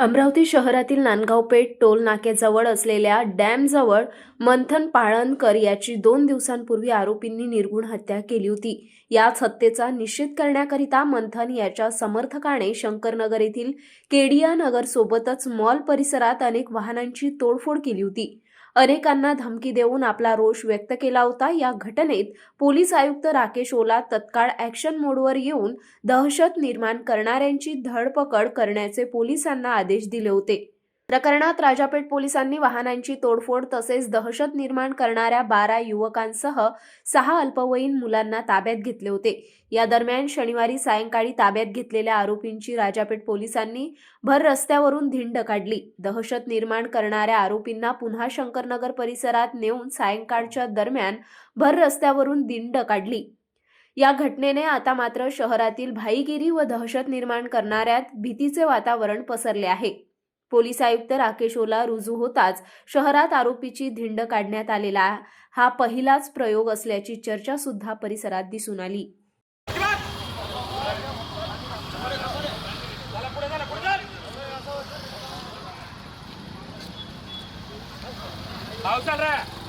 अमरावती शहरातील नांदगाव पेठ टोल नाक्याजवळ असलेल्या डॅमजवळ मंथन पाळणकर याची दोन दिवसांपूर्वी आरोपींनी निर्गुण हत्या केली होती. याच हत्येचा निश्चित करण्याकरिता मंथन याच्या समर्थकाने शंकरनगर येथील केडिया नगर सोबतच मॉल परिसरात अनेक वाहनांची तोडफोड केली होती. अनेकांना धमकी देऊन आपला रोष व्यक्त केला होता. या घटनेत पोलीस आयुक्त राकेश ओला तत्काळ ॲक्शन मोडवर येऊन दहशत निर्माण करणाऱ्यांची धडपकड करण्याचे पोलिसांना आदेश दिले होते. प्रकरणात राजापेठ पोलिसांनी वाहनांची तोडफोड तसेच दहशत निर्माण करणाऱ्या बारा युवकांसह सहा अल्पवयीन मुलांना ताब्यात घेतले होते. या दरम्यान शनिवारी सायंकाळी ताब्यात घेतलेल्या आरोपींची राजापेठ पोलिसांनी भर रस्त्यावरून धिंड काढली. दहशत निर्माण करणाऱ्या आरोपींना पुन्हा शंकरनगर परिसरात नेऊन सायंकाळच्या दरम्यान भर रस्त्यावरून दिंड काढली. या घटनेने आता मात्र शहरातील भाईगिरी व दहशत निर्माण करणाऱ्यात भीतीचे वातावरण पसरले आहे. पोलीस आयुक्त राकेश ओला रुजू होताच शहरात आरोपीची धिंड काढण्यात आलेला हा पहिलाच प्रयोग असल्याची चर्चा सुद्धा परिसरात दिसून आली. पाऊस